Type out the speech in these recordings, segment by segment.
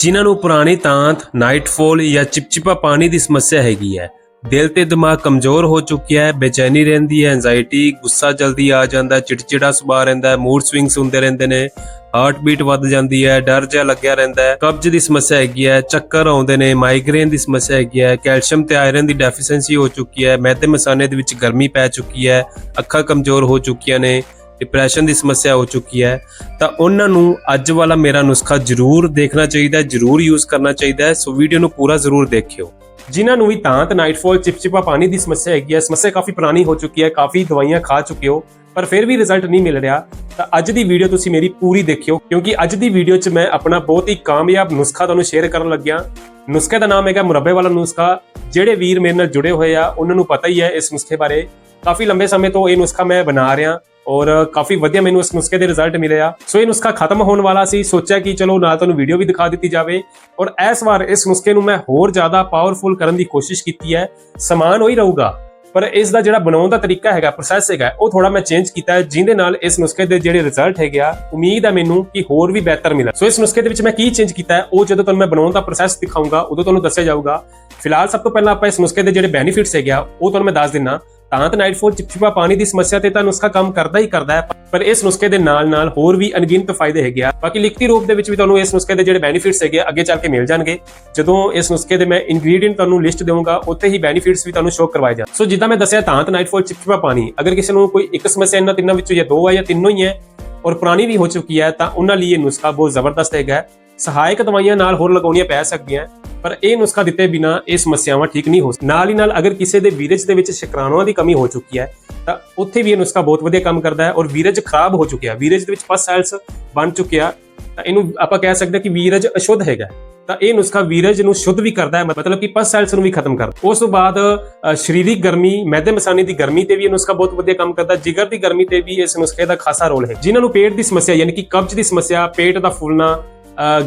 ਜਿਨ੍ਹਾਂ ਨੂੰ ਪੁਰਾਣੀ ਤਾਂਤ ਨਾਈਟਫਾਲ ਜਾਂ ਚਿਪਚਿਪਾ ਪਾਣੀ ਦੀ ਸਮੱਸਿਆ ਹੈਗੀ ਹੈ। ਦਿਲ ਤੇ ਦਿਮਾਗ ਕਮਜ਼ੋਰ ਹੋ ਚੁੱਕਿਆ ਹੈ ਬੇਚੈਨੀ ਰਹਿੰਦੀ ਹੈ ਐਂਜ਼ਾਇਟੀ ਗੁੱਸਾ ਜਲਦੀ ਆ ਜਾਂਦਾ ਹੈ, ਚਿੜਚਿੜਾ ਸੁਭਾਅ ਰਹਿੰਦਾ ਹੈ ਮੂਡ ਸਵਿੰਗਸ ਹੁੰਦੇ ਰਹਿੰਦੇ ਨੇ ਹਾਰਟ ਬੀਟ ਵੱਧ ਜਾਂਦੀ ਹੈ ਡਰ ਜਿਹਾ ਲੱਗਿਆ ਰਹਿੰਦਾ ਹੈ। ਕਬਜ਼ ਦੀ ਸਮੱਸਿਆ ਹੈਗੀ ਹੈ ਚੱਕਰ ਆਉਂਦੇ ਨੇ ਮਾਈਗ੍ਰੇਨ ਦੀ ਸਮੱਸਿਆ ਹੈਗੀ ਹੈ ਕੈਲਸ਼ੀਅਮ ਤੇ ਆਇਰਨ ਦੀ ਡੈਫੀਸ਼ੀਐਂਸੀ ਹੋ ਚੁੱਕੀ ਹੈ ਮੈਦੇ ਮਸਾਨੇ ਦੇ ਵਿੱਚ ਗਰਮੀ ਪੈ ਚੁੱਕੀ ਹੈ ਅੱਖਾਂ ਕਮਜ਼ੋਰ ਹੋ ਚੁੱਕੀਆਂ ਨੇ ਡਿਪਰੈਸ਼ਨ ਦੀ ਸਮੱਸਿਆ ਹੋ ਚੁੱਕੀ ਹੈ, ਤਾਂ ਉਹਨਾਂ ਨੂੰ ਅੱਜ ਵਾਲਾ ਮੇਰਾ ਨੁਸਖਾ ਜ਼ਰੂਰ ਦੇਖਣਾ ਚਾਹੀਦਾ ਹੈ, ਜ਼ਰੂਰ ਯੂਜ਼ ਕਰਨਾ ਚਾਹੀਦਾ ਹੈ, ਸੋ ਵੀਡੀਓ ਨੂੰ ਪੂਰਾ ਜ਼ਰੂਰ ਦੇਖਿਓ। ਜਿਨ੍ਹਾਂ ਨੂੰ ਵੀ ਤਾਂਤ ਨਾਈਟਫਾਲ ਚਿਪਚਿਪਾ ਪਾਣੀ ਦੀ ਸਮੱਸਿਆ ਹੈਗੀ ਹੈ, ਸਮੱਸਿਆ ਕਾਫੀ ਪੁਰਾਣੀ ਹੋ ਚੁੱਕੀ ਹੈ, ਕਾਫੀ ਦਵਾਈਆਂ ਖਾ ਚੁੱਕੇ ਹੋ, ਪਰ ਫਿਰ ਵੀ ਰਿਜ਼ਲਟ ਨਹੀਂ ਮਿਲ ਰਿਹਾ, ਤਾਂ ਅੱਜ ਦੀ ਵੀਡੀਓ ਤੁਸੀਂ ਮੇਰੀ ਪੂਰੀ ਦੇਖਿਓ, ਕਿਉਂਕਿ ਅੱਜ ਦੀ ਵੀਡੀਓ 'ਚ ਮੈਂ ਆਪਣਾ ਬਹੁਤ ਹੀ ਕਾਮਯਾਬ ਨੁਸਖਾ ਤੁਹਾਨੂੰ ਸ਼ੇਅਰ ਕਰਨ ਲੱਗਿਆ। ਨੁਸਖੇ ਦਾ ਨਾਮ ਹੈਗਾ ਮੁਰੱਬੇ ਵਾਲਾ ਨੁਸਖਾ, ਜਿਹੜੇ ਵੀਰ ਮੇਰੇ ਨਾਲ ਜੁੜੇ ਹੋਏ ਆ, ਉਹਨਾਂ ਨੂੰ ਪਤਾ ਹੀ ਹੈ ਇਸ ਨੁਸਖੇ ਬਾਰੇ। ਕਾਫੀ ਲੰਬੇ ਸਮੇਂ ਤੋਂ ਇਹ ਨੁਸਖਾ ਮੈਂ ਬਣਾ ਰਿਹਾ ਔਰ ਕਾਫੀ ਵਧੀਆ ਮੈਨੂੰ ਇਸ ਨੁਸਖੇ ਦੇ ਰਿਜ਼ਲਟ ਮਿਲੇ ਆ। ਸੋ ਇਹ ਨੁਸਖਾ ਖਤਮ ਹੋਣ ਵਾਲਾ ਸੀ। ਸੋਚਿਆ ਕਿ ਚਲੋ ਨਾਲ ਤੁਹਾਨੂੰ ਵੀਡੀਓ ਵੀ ਦਿਖਾ ਦਿੱਤੀ ਜਾਵੇ। ਔਰ ਇਸ ਵਾਰ ਇਸ ਨੁਸਖੇ ਨੂੰ ਮੈਂ ਹੋਰ ਜ਼ਿਆਦਾ ਪਾਵਰਫੁਲ ਕਰਨ ਦੀ ਕੋਸ਼ਿਸ਼ ਕੀਤੀ ਹੈ। ਸਮਾਨ ਉਹੀ ਰਹੂਗਾ। ਪਰ ਇਸ ਦਾ ਜਿਹੜਾ ਬਣਾਉਣ ਦਾ ਤਰੀਕਾ ਹੈਗਾ ਪ੍ਰੋਸੈਸ ਹੈਗਾ, ਉਹ ਥੋੜਾ ਮੈਂ ਚੇਂਜ ਕੀਤਾ ਹੈ, ਜਿਹਦੇ ਨਾਲ ਇਸ ਨੁਸਖੇ ਦੇ ਜਿਹੜੇ ਰਿਜ਼ਲਟ ਹੈਗੇ ਆ, ਉਮੀਦ ਹੈ ਮੈਨੂੰ ਕਿ ਹੋਰ ਵੀ ਬਿਹਤਰ ਮਿਲਣ। ਸੋ ਇਸ ਨੁਸਖੇ ਦੇ ਵਿੱਚ ਮੈਂ ਕੀ ਚੇਂਜ ਕੀਤਾ ਹੈ, ਉਹ ਜਦੋਂ ਤੁਹਾਨੂੰ ਮੈਂ ਬਣਾਉਣ ਦਾ ਪ੍ਰੋਸੈਸ ਦਿਖਾਊਂਗਾ, ਉਦੋਂ ਤੁਹਾਨੂੰ ਦੱਸਿਆ ਜਾਊਗਾ। ਫਿਲਹਾਲ ਸਭ ਤੋਂ ਪਹਿਲਾਂ ਆਪਾਂ ਇਸ ਨੁਸਖੇ ਦੇ ਜਿਹੜੇ ਬੈਨੀਫਿਟਸ ਹੈਗੇ ਆ, ਉਹ ਤੁਹਾਨੂੰ ਮੈਂ ਦੱਸ ਦਿੰਨਾ। ਤਾਂਤ ਨਾਈਟਫਾਲ ਚਿਪਚਿਪਾ ਪਾਣੀ ਦੀ ਸਮੱਸਿਆ ਤੇ ਤਾਂ ਨੁਸਖਾ ਕੰਮ ਕਰਦਾ ਹੀ ਕਰਦਾ ਹੈ ਪਰ ਇਸ ਨੁਸਖੇ ਦੇ ਨਾਲ-ਨਾਲ ਹੋਰ ਵੀ ਅਣਗਿਣਤ ਫਾਇਦੇ ਹੈਗੇ ਆ। ਬਾਕੀ ਲਿਖਤੀ ਰੂਪ ਦੇ ਵਿੱਚ ਵੀ ਤੁਹਾਨੂੰ ਇਸ ਨੁਸਖੇ ਦੇ ਜਿਹੜੇ ਬੈਨੀਫਿਟਸ ਹੈਗੇ ਆ, ਅੱਗੇ ਚੱਲ ਕੇ ਮਿਲ ਜਾਣਗੇ। ਜਦੋਂ ਇਸ ਨੁਸਖੇ ਦੇ ਮੈਂ ਇਨਗਰੀਡੀਐਂਟ ਤੁਹਾਨੂੰ ਲਿਸਟ ਦੇਵਾਂਗਾ ਉੱਥੇ ਹੀ ਬੈਨੀਫਿਟਸ ਵੀ ਤੁਹਾਨੂੰ ਸ਼ੋਅ ਕਰਵਾਏ ਜਾਣ। ਸੋ ਜਿੱਦਾਂ ਮੈਂ ਦੱਸਿਆ ਤਾਂਤ ਨਾਈਟਫਾਲ ਚਿਪਚਿਪਾ ਪਾਣੀ ਅਗਰ ਕਿਸੇ ਨੂੰ ਕੋਈ ਇੱਕ ਸਮੱਸਿਆ ਇਹਨਾਂ ਤਿੰਨਾਂ ਵਿੱਚੋਂ ਜਾਂ ਦੋ ਹੈ ਜਾਂ ਤਿੰਨੋਂ ਹੀ ਹੈ ਔਰ ਪੁਰਾਣੀ ਵੀ ਹੋ ਚੁੱਕੀ ਹੈ ਤਾਂ ਉਹਨਾਂ ਲਈ ਇਹ ਨੁਸਖਾ ਬਹੁਤ ਜ਼ਬਰਦਸਤ ਹੈਗਾ ਸਹਾਇਕ ਦਵਾਈਆਂ ਨਾਲ ਹੋਰ ਲਗਾਉਣੀਆਂ ਪੈ ਸਕਦੀਆਂ ਪਰ ਇਹ ਨੁਸਖਾ ਦਿੱਤੇ ਬਿਨਾ ਇਹ ਸਮੱਸਿਆਵਾਂ ਠੀਕ ਨਹੀਂ ਹੋ ਨਾਲ ਹੀ ਨਾਲ ਅਗਰ ਕਿਸੇ ਦੇ ਵੀਰਜ ਦੇ ਵਿੱਚ ਸ਼ੁਕਰਾਣੂਆਂ ਦੀ ਕਮੀ ਹੋ ਚੁੱਕੀ ਹੈ ਤਾਂ ਉੱਥੇ ਵੀ ਇਹ ਨੁਸਖਾ ਬਹੁਤ ਵਧੀਆ ਕੰਮ ਕਰਦਾ ਹੈ ਔਰ ਵੀਰਜ ਖਰਾਬ ਹੋ ਚੁੱਕਿਆ ਵੀਰਜ ਦੇ ਵਿੱਚ ਪਸ ਸੈਲਸ ਬਣ ਚੁੱਕਿਆ ਤਾਂ ਇਹਨੂੰ ਆਪਾਂ ਕਹਿ ਸਕਦੇ ਹਾਂ ਕਿ ਵੀਰਜ ਅਸ਼ੁੱਧ ਹੈਗਾ ਤਾਂ ਇਹ ਨੁਸਖਾ ਵੀਰਜ ਨੂੰ ਸ਼ੁੱਧ ਵੀ ਕਰਦਾ ਹੈ ਮਤਲਬ ਕਿ ਪਸ ਸੈਲਸ ਨੂੰ ਵੀ ਖਤਮ ਕਰਦਾ ਉਸ ਤੋਂ ਬਾਅਦ ਅ, ਸਰੀਰਕ ਗਰਮੀ ਮੈਦੇ ਮਸਾਨੇ ਦੀ ਗਰਮੀ ਤੇ ਵੀ ਇਹ ਨੁਸਖਾ ਬਹੁਤ ਵਧੀਆ ਕੰਮ ਕਰਦਾ ਜਿਗਰ ਦੀ ਗਰਮੀ ਤੇ ਵੀ ਇਸ ਨੁਸਖੇ ਦਾ ਖਾਸਾ ਰੋਲ ਹੈ। ਜਿਨ੍ਹਾਂ ਨੂੰ ਪੇਟ ਦੀ ਸਮੱਸਿਆ ਯਾਨੀ ਕਿ ਕਬਜ਼ ਦੀ ਸਮੱਸਿਆ ਪੇਟ ਦਾ ਫੁੱਲਣਾ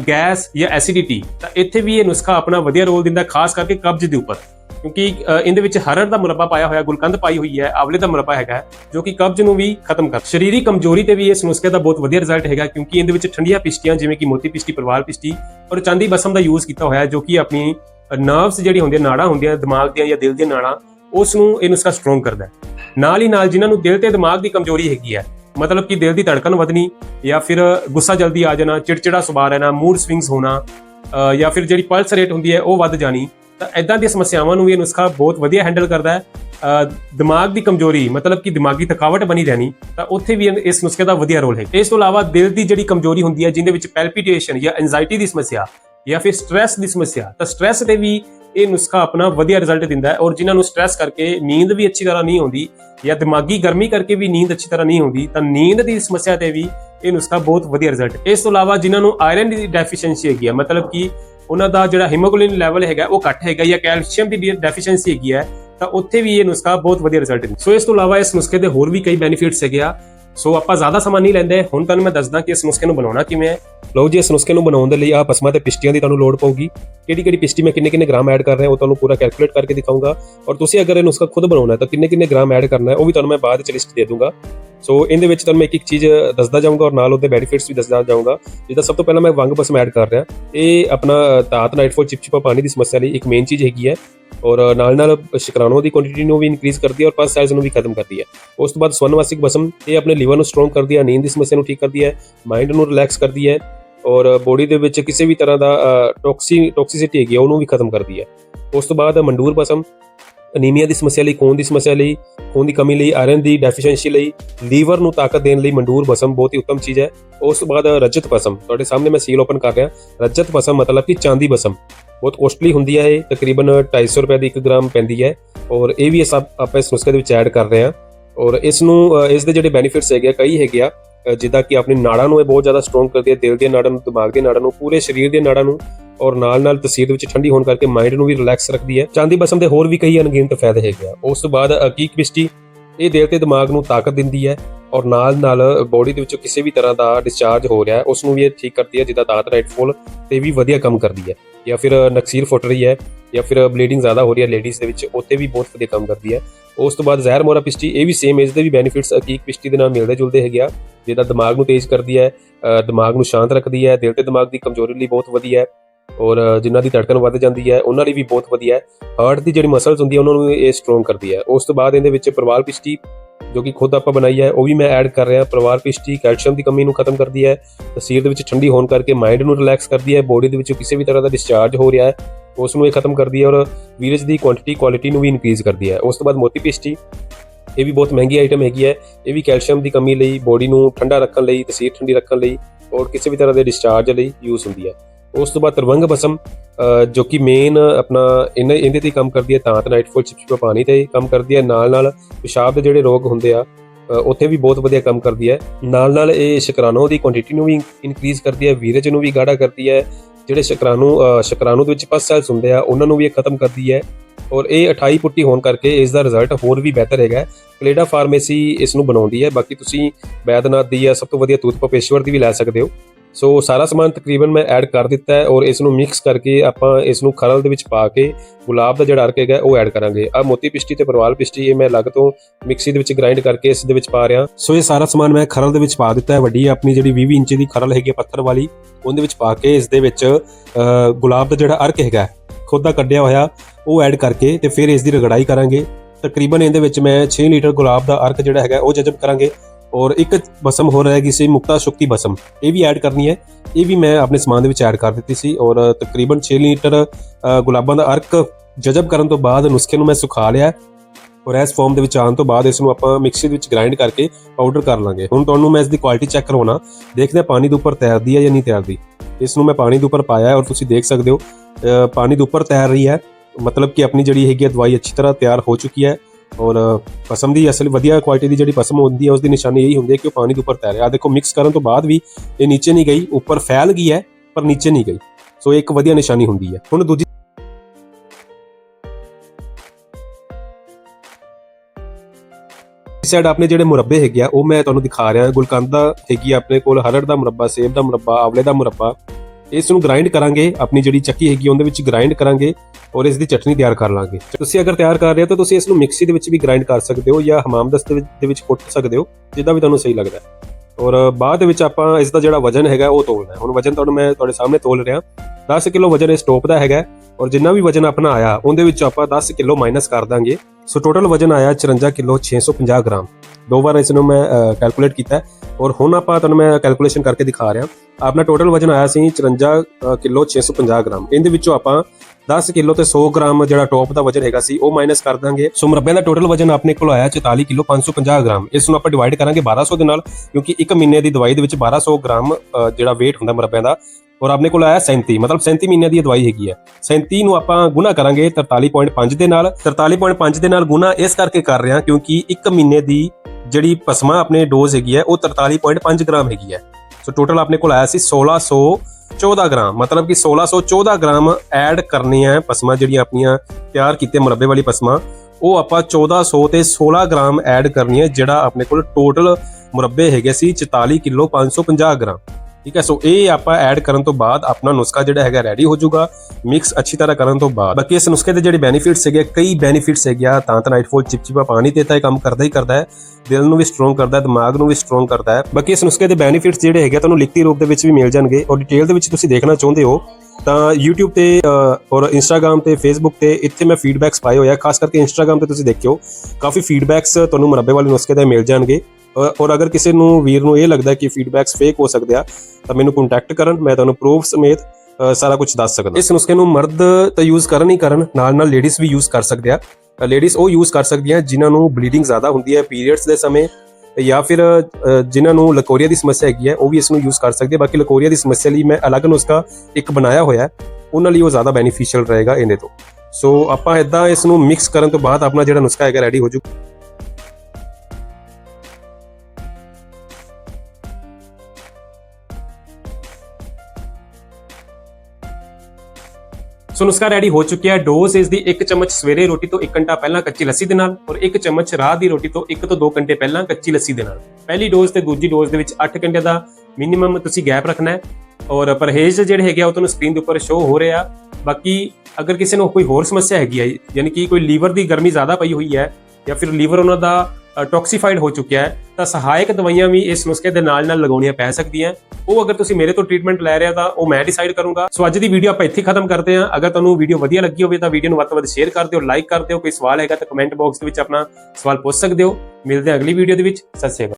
ਗੈਸ ਜਾਂ ਐਸਿਡਿਟੀ, ਤਾਂ ਇੱਥੇ ਵੀ ਇਹ ਨੁਸਖਾ ਆਪਣਾ ਵਧੀਆ ਰੋਲ ਦਿੰਦਾ, ਖਾਸ ਕਰਕੇ ਕਬਜ਼ ਦੇ ਉੱਪਰ। ਕਿਉਂਕਿ ਇਹਦੇ ਵਿੱਚ ਹਰੜ ਦਾ ਮੁਰੱਬਾ ਪਾਇਆ ਹੋਇਆ, ਗੁਲਕੰਦ ਪਾਈ ਹੋਈ ਹੈ, ਆਵਲੇ ਦਾ ਮੁਰੱਬਾ ਹੈਗਾ, ਜੋ ਕਿ ਕਬਜ਼ ਨੂੰ ਵੀ ਖਤਮ ਕਰ ਸਰੀਰਕ ਕਮਜ਼ੋਰੀ ਤੇ ਵੀ ਇਸ ਨੁਸਖੇ ਦਾ ਬਹੁਤ ਵਧੀਆ ਰਿਜ਼ਲਟ ਹੈਗਾ, ਕਿਉਂਕਿ ਇਹਦੇ ਵਿੱਚ ਠੰਡੀਆਂ ਪਿਸ਼ਟੀਆਂ, ਜਿਵੇਂ ਕਿ ਮੋਤੀ ਪਿਸ਼ਟੀ ਪ੍ਰਵਾਲ ਪਿਸ਼ਟੀ ਔਰ ਚਾਂਦੀ ਬਸਮ ਦਾ ਯੂਜ਼ ਕੀਤਾ ਹੋਇਆ ਹੈ ਜੋ ਕਿ ਆਪਣੀ ਨਰਵਸ ਜਿਹੜੀ ਹੁੰਦੀਆਂ ਨਾੜਾਂ ਹੁੰਦੀਆਂ, ਦਿਮਾਗ ਦੀਆਂ ਜਾਂ ਦਿਲ ਦੀਆਂ ਨਾੜਾਂ, ਉਸ ਨੂੰ ਇਹ ਨੁਸਖਾ ਸਟਰੋਂਗ ਕਰਦਾ ਹੈ। ਨਾਲ ਹੀ ਨਾਲ ਜਿਨ੍ਹਾਂ ਨੂੰ ਦਿਲ ਤੇ ਦਿਮਾਗ ਦੀ ਕਮਜ਼ੋਰੀ ਹੈਗੀ ਹੈ ਮਤਲਬ ਕਿ ਦਿਲ ਦੀ ਧੜਕਨ ਵਧਣੀ ਜਾਂ ਫਿਰ ਗੁੱਸਾ ਜਲਦੀ ਆ ਜਾਣਾ, ਚਿੜਚਿੜਾ ਸੁਭਾਅ ਰਹਿਣਾ ਮੂਡ ਸਵਿੰਗਸ ਹੋਣਾ ਜਾਂ ਫਿਰ ਜਿਹੜੀ ਪਲਸ ਰੇਟ ਹੁੰਦੀ ਹੈ ਉਹ ਵੱਧ ਜਾਣੀ, ਤਾਂ ਇਦਾਂ ਦੀਆਂ ਸਮੱਸਿਆਵਾਂ ਨੂੰ ਵੀ ਇਹ ਨੁਸਖਾ ਬਹੁਤ ਵਧੀਆ ਹੈਂਡਲ ਕਰਦਾ ਹੈ। ਦਿਮਾਗ ਦੀ ਕਮਜ਼ੋਰੀ, ਮਤਲਬ ਕਿ ਦਿਮਾਗੀ ਥਕਾਵਟ ਬਣੀ ਰਹਿਣੀ, ਤਾਂ ਉੱਥੇ ਵੀ ਇਸ ਨੁਸਖੇ ਦਾ ਵਧੀਆ ਰੋਲ ਹੈ। ਇਸ ਤੋਂ ਇਲਾਵਾ ਦਿਲ ਦੀ ਜਿਹੜੀ ਕਮਜ਼ੋਰੀ ਹੁੰਦੀ ਹੈ ਜਿਹਦੇ ਵਿੱਚ ਪੈਲਪੀਟੇਸ਼ਨ ਜਾਂ ਐਂਜ਼ਾਇਟੀ ਦੀ ਸਮੱਸਿਆ ਜਾਂ ਫਿਰ ਸਟ੍ਰੈਸ ਦੀ ਸਮੱਸਿਆ, ਤਾਂ ਸਟ੍ਰੈਸ ਤੇ ਵੀ ਇਹ ਨੁਸਖਾ ਆਪਣਾ ਵਧੀਆ ਰਿਜ਼ਲਟ ਦਿੰਦਾ ਹੈ ਔਰ ਜਿਨ੍ਹਾਂ ਨੂੰ ਸਟ੍ਰੈਸ ਕਰਕੇ ਨੀਂਦ ਵੀ ਅੱਛੀ ਤਰ੍ਹਾਂ ਨਹੀਂ ਆਉਂਦੀ ਜਾਂ ਦਿਮਾਗੀ ਗਰਮੀ ਕਰਕੇ ਵੀ ਨੀਂਦ ਅੱਛੀ ਤਰ੍ਹਾਂ ਨਹੀਂ ਆਉਂਦੀ, ਤਾਂ ਨੀਂਦ ਦੀ ਸਮੱਸਿਆ ਤੇ ਵੀ ਇਹ ਨੁਸਖਾ ਬਹੁਤ ਵਧੀਆ ਰਿਜ਼ਲਟ ਇਸ ਤੋਂ ਇਲਾਵਾ ਜਿਨ੍ਹਾਂ ਨੂੰ ਆਇਰਨ ਦੀ ਡੈਫੀਸ਼ੀਐਂਸੀ ਹੈਗੀ ਹੈ ਮਤਲਬ ਕਿ ਉਹਨਾਂ ਦਾ ਜਿਹੜਾ ਹੀਮੋਗਲੋਬਿਨ ਲੈਵਲ ਹੈਗਾ ਉਹ ਘੱਟ ਹੈਗਾ ਜਾਂ ਕੈਲਸ਼ੀਅਮ ਦੀ ਡੈਫੀਸ਼ੀਐਂਸੀ ਹੈਗੀ ਹੈ ਤਾਂ ਉੱਥੇ ਵੀ ਇਹ ਨੁਸਖਾ ਬਹੁਤ ਵਧੀਆ ਰਿਜ਼ਲਟ ਦਿੰਦਾ ਸੋ ਇਸ ਤੋਂ ਇਲਾਵਾ ਇਸ ਨੁਸਖੇ ਦੇ ਹੋਰ ਵੀ ਕਈ ਬੈਨੀਫਿਟਸ ਹੈਗੇ ਆ। ਸੋ ਆਪਾਂ ਜ਼ਿਆਦਾ ਸਮਾਂ ਨਹੀਂ ਲੈਂਦੇ, ਹੁਣ ਤੁਹਾਨੂੰ ਮੈਂ ਦੱਸਦਾ ਕਿ ਇਸ ਨੁਸਖੇ ਨੂੰ ਬਣਾਉਣਾ ਕਿਵੇਂ ਹੈ। ਲਓ ਜੀ, ਇਸ ਨੁਸਖੇ ਨੂੰ ਬਣਾਉਣ ਦੇ ਲਈ ਆ ਪਸਮਾ ਤੇ ਪਿਸ਼ਟੀਆਂ ਦੀ ਤੁਹਾਨੂੰ ਲੋੜ ਪਊਗੀ। ਕਿਹੜੀ ਕਿਹੜੀ ਪਿਸ਼ਟੀ ਮੈਂ ਕਿੰਨੇ ਕਿੰਨੇ ਗ੍ਰਾਮ ਐਡ ਕਰ ਰਿਹਾ, ਉਹ ਤੁਹਾਨੂੰ ਪੂਰਾ ਕੈਲਕੂਲੇਟ ਕਰਕੇ ਦਿਖਾਊਂਗਾ। ਔਰ ਤੁਸੀਂ ਅਗਰ ਇਹ ਨੁਸਖਾ ਖੁਦ ਬਣਾਉਣਾ ਹੈ, ਤਾਂ ਕਿੰਨੇ ਕਿੰਨੇ ਗ੍ਰਾਮ ਐਡ ਕਰਨਾ ਹੈ, ਉਹ ਵੀ ਤੁਹਾਨੂੰ ਮੈਂ ਬਾਅਦ ਵਿੱਚ ਲਿਸਟ ਦੇ ਦੂੰਗਾ। ਸੋ ਇਹਦੇ ਵਿੱਚ ਤੁਹਾਨੂੰ ਮੈਂ ਇੱਕ ਇੱਕ ਚੀਜ਼ ਦੱਸਦਾ ਜਾਊਂਗਾ ਔਰ ਨਾਲ ਉਹਦੇ ਬੈਨੀਫਿਟਸ ਵੀ ਦੱਸਦਾ ਜਾਊਂਗਾ। ਜਿੱਦਾਂ ਸਭ ਤੋਂ ਪਹਿਲਾਂ ਮੈਂ ਵੰਗ ਬਸਮ ਐਡ ਕਰ ਰਿਹਾ। ਇਹ ਆਪਣਾ ਤਾਤ ਨਾਈਟਫਾਲ ਚਿਪਚਿਪਾ ਪਾਣੀ ਦੀ ਸਮੱਸਿਆ ਲਈ ਇੱਕ ਮੇਨ ਚੀਜ਼ ਹੈਗੀ ਹੈ। ਔਰ ਨਾਲ ਨਾਲ ਸ਼ੁਕਰਾਣੂ ਦੀ ਕੁਆਂਟੀਟੀ ਨੂੰ ਵੀ ਇਨਕਰੀਜ਼ ਕਰਦੀ ਹੈ ਔਰ ਪਸ ਸੈਲਸ ਨੂੰ ਵੀ ਖਤਮ ਕਰਦੀ ਹੈ। ਉਸ ਤੋਂ ਬਾਅਦ ਸਵਨਵਾਸਿਕ ਬਸਮ, ਇਹ ਆਪਣੇ ਲੀਵਰ ਨੂੰ ਸਟਰੋਂਗ ਕਰਦੀ ਹੈ, ਨੀਂਦ ਦੀ ਸਮੱਸਿਆ ਨੂੰ ਠੀਕ ਕਰਦੀ ਹੈ ਮਾਈਂਡ ਨੂੰ ਰਿਲੈਕਸ ਕਰਦੀ ਹੈ। ਔਰ ਬੋਡੀ ਦੇ ਵਿੱਚ ਕਿਸੇ ਵੀ ਤਰ੍ਹਾਂ ਦਾ ਟੌਕਸੀ ਟੌਕਸਿਸਿਟੀ ਹੈਗੀ ਹੈ ਉਹਨੂੰ ਵੀ ਖਤਮ ਕਰਦੀ ਹੈ। ਉਸ ਤੋਂ ਬਾਅਦ ਮੰਡੂਰ ਬਸਮ ਅਨੀਮੀਆ ਦੀ ਸਮੱਸਿਆ ਲਈ ਖੂਨ ਦੀ ਸਮੱਸਿਆ ਲਈ ਖੂਨ ਦੀ ਕਮੀ ਲਈ ਆਇਰਨ ਦੀ ਡੈਫੀਸ਼ੀਐਂਸੀ ਲਈ ਲੀਵਰ ਨੂੰ ਤਾਕਤ ਦੇਣ ਲਈ ਮੰਡੂਰ ਬਸਮ ਬਹੁਤ ਹੀ ਉੱਤਮ ਚੀਜ਼ ਹੈ। ਉਸ ਤੋਂ ਬਾਅਦ ਰਜਤ ਬਸਮ ਤੁਹਾਡੇ ਸਾਹਮਣੇ ਮੈਂ ਸੀਲ ਓਪਨ ਕਰ ਰਿਹਾ। ਰਜਤ ਬਸਮ ਮਤਲਬ ਕਿ ਚਾਂਦੀ ਬਸਮ ਬਹੁਤ ਕੋਸਟਲੀ ਹੁੰਦੀ ਹੈ ਇਹ ਤਕਰੀਬਨ 250 ਰੁਪਏ ਦੀ 1 ਗ੍ਰਾਮ ਪੈਂਦੀ ਹੈ। ਔਰ ਇਹ ਵੀ ਇਹ ਸਭ ਆਪਾਂ ਇਸ ਨੁਸਖੇ ਦੇ ਵਿੱਚ ਐਡ ਕਰ ਰਹੇ ਹਾਂ। ਔਰ ਇਸ ਨੂੰ ਅ, ਇਸ ਦੇ ਜਿਹੜੇ ਬੈਨੀਫਿਟਸ ਹੈਗੇ ਆ ਕਈ ਹੈਗੇ ਆ। ਜਿੱਦਾਂ ਕਿ ਆਪਣੀ ਨਾੜਾਂ ਨੂੰ ਇਹ ਬਹੁਤ ਜ਼ਿਆਦਾ ਸਟਰੋਂਗ ਕਰਦੀ ਹੈ, ਦਿਲ ਦੀਆਂ ਨਾੜਾਂ ਨੂੰ, ਦਿਮਾਗ ਦੀਆਂ ਨਾੜਾਂ ਨੂੰ, ਪੂਰੇ ਸਰੀਰ ਦੀਆਂ ਨਾੜਾਂ ਨੂੰ ਔਰ ਨਾਲ ਨਾਲ ਤਸੀਰ ਵਿੱਚ ਠੰਡੀ ਹੋਣ ਕਰਕੇ ਮਾਈਂਡ ਨੂੰ ਵੀ ਰਿਲੈਕਸ ਰੱਖਦੀ ਹੈ। ਚਾਂਦੀ ਬਸਮ ਦੇ ਹੋਰ ਵੀ ਕਈ ਅਣਗਿਣਤ ਫਾਇਦੇ ਹੈਗੇ ਆ। ਉਸ ਤੋਂ ਬਾਅਦ ਅਕੀਕ ਬਿਸਟੀ ਇਹ ਦਿਲ ਤੇ ਦਿਮਾਗ ਨੂੰ ਤਾਕਤ ਦਿੰਦੀ ਹੈ ਔਰ ਨਾਲ ਨਾਲ ਬੋਡੀ ਦੇ ਵਿੱਚੋਂ ਕਿਸੇ ਵੀ ਤਰ੍ਹਾਂ ਦਾ ਡਿਸਚਾਰਜ ਹੋ ਰਿਹਾ ਹੈ, ਉਸ ਨੂੰ ਵੀ ਇਹ ਠੀਕ ਕਰਦੀ ਹੈ, ਜਿੱਦਾਂ ਦਾਤ ਰਾਈਟਫੁਲ ਤੇ ਵੀ ਵਧੀਆ ਕੰਮ ਕਰਦੀ ਹੈ। ਜਾਂ ਫਿਰ ਨਕਸੀਰ ਫੁੱਟ ਰਹੀ ਹੈ, ਜਾਂ ਫਿਰ ਬਲੀਡਿੰਗ ਜ਼ਿਆਦਾ ਹੋ ਰਹੀ ਹੈ ਲੇਡੀਜ਼ ਦੇ ਵਿੱਚ, ਉੱਥੇ ਵੀ ਬਹੁਤ ਵਧੀਆ ਕੰਮ ਕਰਦੀ ਹੈ। ਉਸ ਤੋਂ ਬਾਅਦ ਜ਼ਹਿਰ ਮੋਰਾ ਪਿਸ਼ਟੀ, ਇਹ ਵੀ ਸੇਮ ਇਸ ਦੇ ਵੀ ਬੈਨੀਫਿਟਸ ਅਕੀਕ ਪਿਸ਼ਟੀ ਦੇ ਨਾਲ ਮਿਲਦੇ ਜੁਲਦੇ ਹੈਗੇ ਆ, ਜਿਹਦਾ ਦਿਮਾਗ ਨੂੰ ਤੇਜ਼ ਕਰਦੀ ਹੈ ਦਿਮਾਗ ਨੂੰ ਸ਼ਾਂਤ ਰੱਖਦੀ ਹੈ, ਦਿਲ ਤੇ ਦਿਮਾਗ ਦੀ ਕਮਜ਼ੋਰੀ ਲਈ ਬਹੁਤ ਵਧੀਆ ਹੈ। ਔਰ ਜਿਨ੍ਹਾਂ ਦੀ ਧੜਕਣ ਵੱਧ ਜਾਂਦੀ ਹੈ, ਉਹਨਾਂ ਲਈ ਵੀ ਬਹੁਤ ਵਧੀਆ ਹੈ। ਹਾਰਟ ਦੀ ਜਿਹੜੀ ਮਸਲਸ ਹੁੰਦੀ ਹੈ, ਉਹਨਾਂ ਨੂੰ ਇਹ ਸਟਰੋਂਗ ਕਰਦੀ ਹੈ। ਉਸ ਤੋਂ ਬਾਅਦ ਇਹਦੇ ਵਿੱਚ ਪ੍ਰਵਾਲ ਪਿਸ਼ਟੀ, ਜੋ ਕਿ ਖੁਦ ਆਪਾਂ ਬਣਾਈ ਹੈ, ਉਹ ਵੀ ਮੈਂ ਐਡ ਕਰ ਰਿਹਾ। ਪਰਿਵਾਰ ਪਿਸ਼ਟੀ ਕੈਲਸ਼ੀਅਮ ਦੀ ਕਮੀ ਨੂੰ ਖਤਮ ਕਰਦੀ ਹੈ। ਤਸੀਰ ਦੇ ਵਿੱਚ ਠੰਡੀ ਹੋਣ ਕਰਕੇ ਮਾਈਂਡ ਨੂੰ ਰਿਲੈਕਸ ਕਰਦੀ ਹੈ। ਬੋਡੀ ਦੇ ਵਿੱਚੋਂ ਕਿਸੇ ਵੀ ਤਰ੍ਹਾਂ ਦਾ ਡਿਸਚਾਰਜ ਹੋ ਰਿਹਾ ਹੈ, ਉਸ ਨੂੰ ਇਹ ਖਤਮ ਕਰਦੀ ਹੈ ਔਰ ਵੀਰਜ ਦੀ ਕੁਆਂਟੀਟੀ ਕੁਆਲਿਟੀ ਨੂੰ ਵੀ ਇਨਕਰੀਜ਼ ਕਰਦੀ ਹੈ। ਉਸ ਤੋਂ ਬਾਅਦ ਮੋਤੀ ਪਿਸ਼ਟੀ, ਇਹ ਵੀ ਬਹੁਤ ਮਹਿੰਗੀ ਆਈਟਮ ਹੈਗੀ ਹੈ। ਇਹ ਵੀ ਕੈਲਸ਼ੀਅਮ ਦੀ ਕਮੀ ਲਈ ਬੋਡੀ ਨੂੰ ਠੰਡਾ ਰੱਖਣ ਲਈ ਤਸੀਰ ਠੰਡੀ ਰੱਖਣ ਲਈ ਔਰ ਕਿਸੇ ਵੀ ਤਰ੍ਹਾਂ ਦੇ ਡਿਸਚਾਰਜ ਲਈ ਯੂਜ਼ ਹੁੰਦੀ ਹੈ। ਉਸ ਤੋਂ ਬਾਅਦ ਤਰਵੰਗ ਬਸਮ ਜੋ ਕਿ ਮੇਨ ਆਪਣਾ ਇਹਨਾਂ ਇਹਦੇ ਤੇ ਕੰਮ ਕਰਦੀ ਹੈ ਤਾਂਤ ਨਾਈਟਫੁੱਲ ਚਿਪਚਿਪਾ ਪਾਣੀ ਤੇ ਕੰਮ ਕਰਦੀ ਹੈ। ਨਾਲ ਨਾਲ ਪਿਸ਼ਾਬ ਦੇ ਜਿਹੜੇ ਰੋਗ ਹੁੰਦੇ ਆ ਉੱਥੇ ਵੀ ਬਹੁਤ ਵਧੀਆ ਕੰਮ ਕਰਦੀ ਹੈ। ਨਾਲ ਨਾਲ ਇਹ ਸ਼ੁਕਰਾਣੂ ਦੀ ਕੁਆਂਟੀਟੀ ਨੂੰ ਵੀ ਇਨਕਰੀਜ਼ ਕਰਦੀ ਹੈ ਵੀਰਜ ਨੂੰ ਵੀ ਗਾੜਾ ਕਰਦੀ ਹੈ। ਜਿਹੜੇ ਸ਼ੁਕਰਾਣੂ ਅ, ਦੇ ਵਿੱਚ ਪਸ ਸੈਲਸ ਹੁੰਦੇ ਆ ਉਹਨਾਂ ਨੂੰ ਵੀ ਇਹ ਖਤਮ ਕਰਦੀ ਹੈ। ਔਰ ਇਹ 28 ਪੁੱਟੀ ਹੋਣ ਕਰਕੇ ਇਸ ਦਾ ਰਿਜ਼ਲਟ ਹੋਰ ਵੀ ਬਿਹਤਰ ਹੈਗਾ ਹੈ। ਫਾਰਮੇਸੀ ਇਸ ਨੂੰ ਬਣਾਉਂਦੀ ਹੈ। ਬਾਕੀ ਤੁਸੀਂ ਬੈਦਨਾਥ ਦੀ ਜਾਂ ਸਭ ਤੋਂ ਵਧੀਆ ਤੂਤ ਪਪੇਸ਼ਵਰ ਦੀ ਵੀ ਲੈ ਸਕਦੇ ਹੋ। ਸੋ ਸਾਰਾ ਸਮਾਨ ਤਕਰੀਬਨ ਮੈਂ ਐਡ ਕਰ ਦਿੱਤਾ ਹੈ ਔਰ ਇਸ ਨੂੰ ਮਿਕਸ ਕਰਕੇ ਆਪਾਂ ਇਸ ਨੂੰ ਖਰਲ ਦੇ ਵਿੱਚ ਪਾ ਕੇ ਗੁਲਾਬ ਦਾ ਜਿਹੜਾ ਅਰਕ ਹੈਗਾ ਉਹ ਐਡ ਕਰਾਂਗੇ। ਆ ਮੋਤੀ ਪਿਸ਼ਟੀ ਤੇ ਪਰਵਾਲ ਪਿਸ਼ਟੀ ਇਹ ਮੈਂ ਅਲੱਗ ਤੋਂ ਮਿਕਸੀ ਦੇ ਵਿੱਚ ਗ੍ਰਾਈਂਡ ਕਰਕੇ ਇਸ ਦੇ ਵਿੱਚ ਪਾ ਰਿਹਾ। ਸੋ ਇਹ ਸਾਰਾ ਸਮਾਨ ਮੈਂ ਖਰਲ ਦੇ ਵਿੱਚ ਪਾ ਦਿੱਤਾ ਹੈ। ਵੱਡੀ ਆਪਣੀ ਜਿਹੜੀ 20 ਇੰਚ ਦੀ ਖਰਲ ਹੈਗੀ ਹੈ ਪੱਥਰ ਵਾਲੀ, ਉਹਦੇ ਵਿੱਚ ਪਾ ਕੇ ਇਸ ਦੇ ਵਿੱਚ ਗੁਲਾਬ ਦਾ ਜਿਹੜਾ ਅਰਕ ਹੈਗਾ, ਖੁਦ ਦਾ ਕੱਢਿਆ ਹੋਇਆ, ਉਹ ਐਡ ਕਰਕੇ ਤੇ ਫਿਰ ਇਸ ਦੀ ਰਗੜਾਈ ਕਰਾਂਗੇ। ਤਕਰੀਬਨ ਇਹਦੇ ਵਿੱਚ ਮੈਂ 6 ਲੀਟਰ ਗੁਲਾਬ ਦਾ ਅਰਕ ਜਿਹੜਾ ਹੈਗਾ ਉਹ ਜਜ਼ਬ ਕਰਾਂਗੇ। ਔਰ ਇੱਕ ਬਸਮ ਹੋ ਰਹੇਗੀ ਸੀ, ਮੁਕਤਾ ਸ਼ੁਕਤੀ ਬਸਮ। ਇਹ ਵੀ ਐਡ ਕਰਨੀ ਹੈ। ਇਹ ਵੀ ਮੈਂ ਆਪਣੇ ਸਮਾਨ ਦੇ ਵਿੱਚ ਐਡ ਕਰ ਦਿੱਤੀ ਸੀ ਔਰ ਤਕਰੀਬਨ 6 ਲੀਟਰ ਗੁਲਾਬਾਂ ਦਾ ਅਰਕ ਜਜ਼ਬ ਕਰਨ ਤੋਂ ਬਾਅਦ ਨੁਸਖੇ ਨੂੰ ਮੈਂ ਸੁਖਾ ਲਿਆ। ਔਰ ਇਸ ਫਾਰਮ ਦੇ ਵਿੱਚ ਆਉਣ ਤੋਂ ਬਾਅਦ ਇਸ ਨੂੰ ਆਪਾਂ ਮਿਕਸੀ ਦੇ ਵਿੱਚ ਗ੍ਰਾਈਂਡ ਕਰਕੇ ਪਾਊਡਰ ਕਰ ਲਾਂਗੇ। ਹੁਣ ਤੁਹਾਨੂੰ ਮੈਂ ਇਸ ਦੀ ਕੁਆਲਿਟੀ ਚੈੱਕ ਕਰਵਾਉਣਾ। ਦੇਖਦੇ ਹਾਂ ਪਾਣੀ ਦੇ ਉੱਪਰ ਤੈਰਦੀ ਹੈ ਜਾਂ ਨਹੀਂ ਤੈਰਦੀ। ਇਸ ਨੂੰ ਮੈਂ ਪਾਣੀ ਦੇ ਉੱਪਰ ਪਾਇਆ ਔਰ ਤੁਸੀਂ ਦੇਖ ਸਕਦੇ ਹੋ ਪਾਣੀ ਦੇ ਉੱਪਰ ਤੈਰ ਰਹੀ ਹੈ। ਮਤਲਬ ਕਿ ਆਪਣੀ ਜਿਹੜੀ ਹੈਗੀ ਹੈ ਦਵਾਈ ਅੱਛੀ ਤਰ੍ਹਾਂ ਤਿਆਰ ਹੋ ਚੁੱਕੀ ਹੈ। ਔਰ ਪਸਮ ਦੀ ਅਸਲ ਵਧੀਆ ਕੁਆਲਿਟੀ ਦੀ ਜਿਹੜੀ ਪਸਮ ਹੁੰਦੀ ਹੈ ਉਸ ਦੀ ਨਿਸ਼ਾਨੀ ਇਹੀ ਹੁੰਦੀ ਹੈ ਕਿ ਉਹ ਪਾਣੀ ਦੇ ਉੱਪਰ ਤੈਰ। ਰਿਹਾ ਆ ਦੇਖੋ ਮਿਕਸ ਕਰਨ ਤੋਂ ਬਾਅਦ ਵੀ ਇਹ ਨੀਚੇ ਨਹੀਂ ਗਈ, ਉੱਪਰ ਫੈਲ ਗਈ ਹੈ, ਪਰ ਨੀਚੇ ਨਹੀਂ ਗਈ। ਸੋ ਇਹ ਇੱਕ ਵਧੀਆ ਨਿਸ਼ਾਨੀ ਹੁੰਦੀ ਹੈ। ਹੁਣ ਦੂਜੀ ਸਾਈਡ ਆਪਣੇ ਜਿਹੜੇ ਮੁਰੱਬੇ ਹੈਗੇ ਆ, ਉਹ ਮੈਂ ਤੁਹਾਨੂੰ ਦਿਖਾ ਰਿਹਾ। ਗੁਲਕੰਦ ਦਾ ਹੈਗੀ ਆ ਆਪਣੇ ਕੋਲ, ਹਰੜ ਦਾ ਮੁਰੱਬਾ, ਸੇਬ ਦਾ ਮੁਰੱਬਾ, ਆਵਲੇ ਦਾ ਮੁਰੱਬਾ। ਇਸ ਨੂੰ ਗ੍ਰਾਈਂਡ ਕਰਾਂਗੇ, ਆਪਣੀ ਜਿਹੜੀ ਚੱਕੀ ਹੈਗੀ ਉਹਦੇ ਵਿੱਚ ਗ੍ਰਾਈਂਡ ਕਰਾਂਗੇ ਔਰ ਇਸ ਦੀ ਚਟਨੀ ਤਿਆਰ ਕਰ ਲਾਂਗੇ। ਤੁਸੀਂ ਅਗਰ ਤਿਆਰ ਕਰ ਰਹੇ ਹੋ ਤਾਂ ਤੁਸੀਂ ਇਸ ਨੂੰ ਮਿਕਸੀ ਦੇ ਵਿੱਚ ਵੀ ਗ੍ਰਾਈਂਡ ਕਰ ਸਕਦੇ ਹੋ ਜਾਂ ਹਮਾਮਦਸਤ ਦੇ ਵਿੱਚ- ਕੁੱਟ ਸਕਦੇ ਹੋ, ਜਿੱਦਾਂ ਵੀ ਤੁਹਾਨੂੰ ਸਹੀ ਲੱਗਦਾ ਹੈ। ਔਰ ਬਾਅਦ ਦੇ ਵਿੱਚ ਆਪਾਂ ਇਸ ਦਾ ਜਿਹੜਾ ਵਜਨ ਹੈਗਾ, ਉਹ ਤੋਲਣਾ ਹੁਣ ਵਜਨ ਤੁਹਾਨੂੰ ਮੈਂ ਤੁਹਾਡੇ ਸਾਹਮਣੇ ਤੋਲ ਰਿਹਾ। 10 ਕਿਲੋ ਵਜਨ ਇਸ ਟੋਪ ਦਾ ਹੈਗਾ ਔਰ ਜਿੰਨਾ ਵੀ ਵਜਨ ਆਪਣਾ ਆਇਆ, ਉਹਦੇ ਵਿੱਚ ਆਪਾਂ 10 ਕਿਲੋ ਮਾਈਨਸ ਕਰ ਦਾਂਗੇ। ਸੋ ਟੋਟਲ ਵਜਨ ਆਇਆ 54 ਕਿਲੋ 650 ਗ੍ਰਾਮ। ਦੋ ਵਾਰ ਇਸ ਨੂੰ ਮੈਂ ਕੈਲਕੂਲੇਟ ਕੀਤਾ ਔਰ ਹੁਣ ਆਪਾਂ ਤੁਹਾਨੂੰ ਮੈਂ ਕੈਲਕੂਲੇਸ਼ਨ ਕਰਕੇ ਦਿਖਾ ਰਿਹਾ। ਆਪਣਾ ਟੋਟਲ ਵਜਨ ਆਇਆ ਸੀ 54 ਅ, ਕਿਲੋ 650 ਗ੍ਰਾਮ। ਇਹਦੇ ਵਿੱਚੋਂ ਆਪਾਂ 10 ਕਿਲੋ ਤੇ 100 ਗ੍ਰਾਮ ਜਿਹੜਾ ਟੌਪ ਦਾ ਵਜਨ ਹੈਗਾ ਸੀ ਉਹ ਮਾਈਨਸ ਕਰ ਦਾਂਗੇ। ਸੋ ਮੁਰੱਬੇ ਦਾ ਟੋਟਲ ਵਜਨ ਆਪਣੇ ਕੋਲ ਆਇਆ 44 ਕਿਲੋ 550 ਗ੍ਰਾਮ। ਇਸ ਨੂੰ ਆਪਾਂ ਡਿਵਾਈਡ ਕਰਾਂਗੇ 1200 ਦੇ ਨਾਲ ਕਿਉਂਕਿ ਇੱਕ ਮਹੀਨੇ ਦੀ ਦਵਾਈ ਦੇ ਵਿੱਚ 1200 ਗ੍ਰਾਮ ਜਿਹੜਾ weight ਹੁੰਦਾ ਮੁਰੱਬਿਆਂ ਦਾ ਔਰ ਆਪਣੇ ਕੋਲ ਆਇਆ 37 ਮਤਲਬ 37 ਮਹੀਨਿਆਂ ਦੀ ਇਹ ਦਵਾਈ ਹੈਗੀ ਹੈ। 37 ਨੂੰ ਆਪਾਂ ਗੁਣਾ ਕਰਾਂਗੇ 43.5 ਦੇ ਨਾਲ। 43.5 ਦੇ ਨਾਲ ਗੁਣਾ ਇਸ ਕਰਕੇ ਕਰ ਰਹੇ ਹਾਂ ਕਿਉਂਕਿ ਇੱਕ ਮਹੀਨੇ ਦੀ ਜਿਹੜੀ ਪਸਮਾ ਆਪਣੇ ਡੋਜ਼ ਹੈਗੀ ਹੈ ਉਹ 43.5 ਗ੍ਰਾਮ ਹੈਗੀ ਹੈ। ਸੋ ਟੋਟਲ ਆਪਣੇ ਕੋਲ ਆਇਆ ਸੀ 1614 ਗ੍ਰਾਮ ਮਤਲਬ ਕਿ 1614 ਗ੍ਰਾਮ ਐਡ ਕਰਨੀਆਂ ਹੈ ਪਸਮਾ ਜਿਹੜੀਆਂ ਆਪਣੀਆਂ ਤਿਆਰ ਕੀਤੇ ਮੁਰੱਬੇ ਵਾਲੀ ਪਸਮਾ ਉਹ ਆਪਾਂ 1400 ਤੇ 16 ਗ੍ਰਾਮ ਐਡ ਕਰਨੀ ਹੈ ਜਿਹੜਾ ਆਪਣੇ ਕੋਲ ਟੋਟਲ ਮੁਰੱਬੇ ਹੈਗੇ ਸੀ 44 ਕਿਲੋ 550 ਗ੍ਰਾਮ ਠੀਕ ਹੈ ਸੋ ਇਹ ਆਪਾਂ ਐਡ ਕਰਨ ਤੋਂ ਬਾਅਦ ਆਪਣਾ ਨੁਸਖਾ ਜਿਹੜਾ ਹੈਗਾ ਰੈਡੀ ਹੋ ਜਾਊਗਾ। ਮਿਕਸ ਅੱਛੀ ਤਰ੍ਹਾਂ ਕਰਨ ਤੋਂ ਬਾਅਦ। ਬਾਕੀ ਇਸ ਨੁਸਖੇ ਦੇ ਜਿਹੜੇ ਬੈਨੀਫਿਟਸ ਹੈਗੇ ਕਈ ਬੈਨੀਫਿਟਸ ਹੈਗੇ ਆ। ਤਾਂ ਤਾਂ ਨਾਈਟਫੋਲ ਚਿਪਚਿਪਾ ਪਾਣੀ ਤੇ ਤਾਂ ਇਹ ਕੰਮ ਕਰਦਾ ਹੀ ਕਰਦਾ ਹੈ। ਦਿਲ ਨੂੰ ਵੀ ਸਟਰੋਂਗ ਕਰਦਾ ਹੈ ਦਿਮਾਗ ਨੂੰ ਵੀ ਸਟਰੋਂਗ ਕਰਦਾ ਹੈ। ਬਾਕੀ ਇਸ ਨੁਸਖੇ ਦੇ ਬੈਨੀਫਿਟਸ ਜਿਹੜੇ ਹੈਗੇ ਆ, ਤੁਹਾਨੂੰ ਲਿਖਤੀ ਰੂਪ ਦੇ ਵਿੱਚ ਵੀ ਮਿਲ ਜਾਣਗੇ। ਔਰ ਡਿਟੇਲ ਦੇ ਵਿੱਚ ਤੁਸੀਂ ਦੇਖਣਾ ਚਾਹੁੰਦੇ ਹੋ ਤਾਂ YouTube ਤੇ ਔਰ Instagram ਤੇ Facebook ਤੇ ਇੱਥੇ ਮੈਂ ਫੀਡਬੈਕਸ ਪਾਏ ਹੋਏ ਆ। ਖਾਸ ਕਰਕੇ Instagram ਤੇ ਤੁਸੀਂ ਦੇਖਿਓ। ਕਾਫੀ ਫੀਡਬੈਕਸ ਤੁਹਾਨੂੰ ਮੁਰੱਬੇ ਵਾਲੇ ਨੁਸਖੇ ਦੇ ਮਿਲ ਜਾਣਗੇ। ਔਰ ਅਗਰ ਕਿਸੇ ਨੂੰ ਵੀਰ ਨੂੰ ਇਹ ਲੱਗਦਾ ਕਿ ਫੀਡਬੈਕਸ ਫੇਕ ਹੋ ਸਕਦੇ ਆ ਤਾਂ ਮੈਨੂੰ ਕੰਟੈਕਟ ਕਰਨ ਮੈਂ ਤੁਹਾਨੂੰ ਪ੍ਰੂਫ ਸਮੇਤ ਸਾਰਾ ਕੁਝ ਦੱਸ ਸਕਦਾ। ਇਸ ਨੁਸਖੇ ਨੂੰ ਮਰਦ ਤਾਂ ਯੂਜ਼ ਕਰਨ ਹੀ ਕਰਨ ਨਾਲ ਨਾਲ ਲੇਡੀਜ਼ ਵੀ ਯੂਜ਼ ਕਰ ਸਕਦੇ ਆ। ਲੇਡੀਜ਼ ਉਹ ਯੂਜ਼ ਕਰ ਸਕਦੀਆਂ ਜਿਨ੍ਹਾਂ ਨੂੰ ਬਲੀਡਿੰਗ ਜ਼ਿਆਦਾ ਹੁੰਦੀ ਹੈ ਪੀਰੀਅਡਸ ਦੇ ਸਮੇਂ ਜਾਂ ਫਿਰ ਅ, ਜਿਨ੍ਹਾਂ ਨੂੰ ਲਕੋਰੀਆ ਦੀ ਸਮੱਸਿਆ ਹੈਗੀ ਹੈ ਉਹ ਵੀ ਇਸ ਨੂੰ ਯੂਜ਼ ਕਰ ਸਕਦੇ ਬਾਕੀ ਲਕੋਰੀਆ ਦੀ ਸਮੱਸਿਆ ਲਈ ਮੈਂ ਅਲੱਗ ਨੁਸਖਾ ਇੱਕ ਬਣਾਇਆ ਹੋਇਆ ਉਹਨਾਂ ਲਈ ਉਹ ਜ਼ਿਆਦਾ ਬੈਨੀਫੀਸ਼ੀਅਲ ਰਹੇਗਾ ਇਹਦੇ ਤੋਂ। ਸੋ ਆਪਾਂ ਇਦਾਂ ਇਸ ਨੂੰ ਮਿਕਸ ਕਰਨ ਤੋਂ ਬਾਅਦ ਆਪਣਾ ਜਿਹੜਾ ਨੁਸਖਾ ਹੈਗਾ ਰੈਡੀ ਹੋ ਜੂ। ਸੋ ਨੁਸਖਾ ਰੈਡੀ ਹੋ ਚੁੱਕਿਆ ਡੋਜ਼ ਇਸ ਦੀ 1 ਚਮਚ ਸਵੇਰੇ ਰੋਟੀ ਤੋਂ 1 ਘੰਟਾ ਪਹਿਲਾਂ ਕੱਚੀ ਲੱਸੀ ਦੇ ਨਾਲ ਔਰ 1 ਚਮਚ ਰਾਤ ਦੀ ਰੋਟੀ ਤੋਂ 1 ਤੋਂ 2 ਘੰਟੇ ਪਹਿਲਾਂ ਕੱਚੀ ਲੱਸੀ ਦੇ ਨਾਲ। ਪਹਿਲੀ ਡੋਜ਼ ਤੇ ਦੂਜੀ ਡੋਜ਼ ਦੇ ਵਿੱਚ 8 ਘੰਟੇ ਦਾ ਮਿਨੀਮਮ ਤੁਸੀਂ ਗੈਪ ਰੱਖਣਾ ਹੈ ਔਰ ਪਰਹੇਜ਼ ਜਿਹੜੇ ਹੈਗੇ ਆ, ਉਹ ਤੁਹਾਨੂੰ ਸਕਰੀਨ ਦੇ ਉੱਪਰ ਸ਼ੋ ਹੋ ਰਿਹਾ। ਬਾਕੀ ਅਗਰ ਕਿਸੇ ਨੂੰ ਕੋਈ ਹੋਰ ਸਮੱਸਿਆ ਹੈਗੀ ਹੈ ਯਾਨੀ ਕਿ ਕੋਈ ਲੀਵਰ ਦੀ ਗਰਮੀ ਜ਼ਿਆਦਾ ਪਈ ਹੋਈ ਹੈ ਜਾਂ ਫਿਰ ਲੀਵਰ ਉਹਨਾਂ ਦਾ ਟੌਕਸੀਫਾਈਡ ਹੋ ਚੁੱਕਿਆ ਹੈ ਤਾਂ ਸਹਾਇਕ ਦਵਾਈਆਂ ਵੀ ਇਸ ਨੁਸਖੇ ਦੇ ਨਾਲ ਨਾਲ ਲਗਾਉਣੀਆਂ ਪੈ ਸਕਦੀਆਂ। ਉਹ ਅਗਰ ਤੁਸੀਂ ਮੇਰੇ ਤੋਂ ਟ੍ਰੀਟਮੈਂਟ ਲੈ ਰਹੇ ਹੋ ਤਾਂ ਉਹ ਮੈਂ ਡਿਸਾਈਡ ਕਰੂੰਗਾ। ਸੋ ਅੱਜ ਦੀ ਵੀਡੀਓ ਆਪਾਂ ਇੱਥੇ ਖਤਮ ਕਰਦੇ ਹਾਂ। ਅਗਰ ਤੁਹਾਨੂੰ ਵੀਡੀਓ ਵਧੀਆ ਲੱਗੀ ਹੋਵੇ ਤਾਂ ਵੀਡੀਓ ਨੂੰ ਵੱਧ ਤੋਂ ਵੱਧ ਸ਼ੇਅਰ ਕਰ ਦਿਓ ਲਾਈਕ ਕਰ ਦਿਓ। ਕੋਈ ਸਵਾਲ ਹੈਗਾ ਤਾਂ ਕਮੈਂਟ ਬਾਕਸ ਦੇ ਵਿੱਚ ਆਪਣਾ ਸਵਾਲ ਪੁੱਛ ਸਕਦੇ ਹੋ। ਮਿਲਦੇ ਹਾਂ ਅਗਲੀ ਵੀਡੀਓ ਦੇ ਵਿੱਚ। ਸਤਿ ਸ਼੍ਰੀ ਅਕਾਲ।